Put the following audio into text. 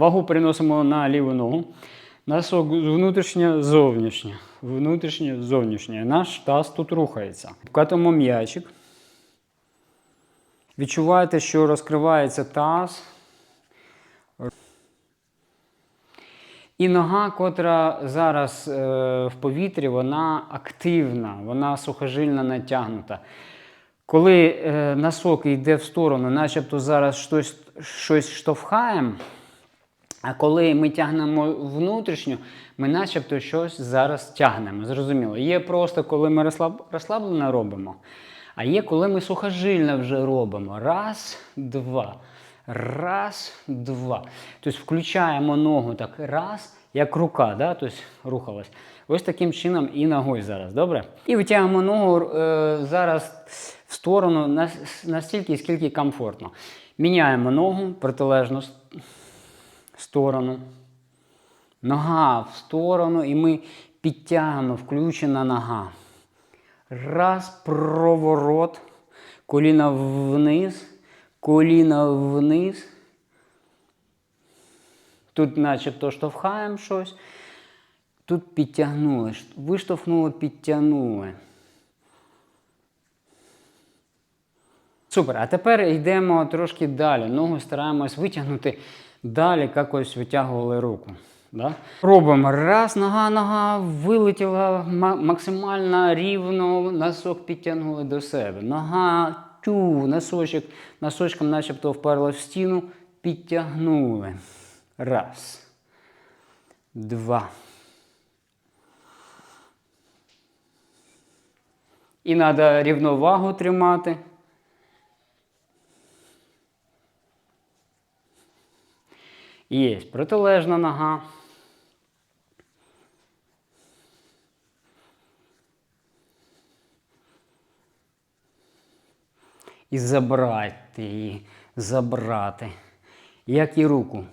Вагу переносимо на ліву ногу. Носок внутрішнє, зовнішнє. Внутрішнє, зовнішнє. Наш таз тут рухається. Вкатуємо м'ячик. Відчуваєте, що розкривається таз. І нога, котра зараз е, в повітрі, вона активна, вона сухожильно натягнута. Коли е, носок йде в сторону, начебто зараз щось, щось штовхаємо, а коли ми тягнемо внутрішню, ми начебто щось зараз тягнемо. Зрозуміло. Є просто, коли ми розслаб, розслаблено робимо, а є, коли ми сухожильно вже робимо. Раз, два. Раз, два. Тобто включаємо ногу так раз, як рука, да? тобто рухалась. Ось таким чином і ногою зараз, добре? І витягуємо ногу е, зараз в сторону настільки, скільки комфортно. Міняємо ногу протилежну с- сторону. Нога в сторону, і ми підтягуємо включена нога. Раз, проворот, коліна вниз, коліна вниз. Тут начебто штовхаємо щось. Тут підтягнули. Виштовхнули, підтягнули. Супер. А тепер йдемо трошки далі. Ногу стараємось витягнути далі, як ось витягували руку. Да? Робимо раз, нога, нога, вилетіла максимально рівно, носок підтягнули до себе. Нога, тю, носочок, носочком начебто вперлась в стіну, підтягнули. Раз. Два. І треба рівновагу тримати. Є протилежна нога. І забрати її, забрати. Як і руку.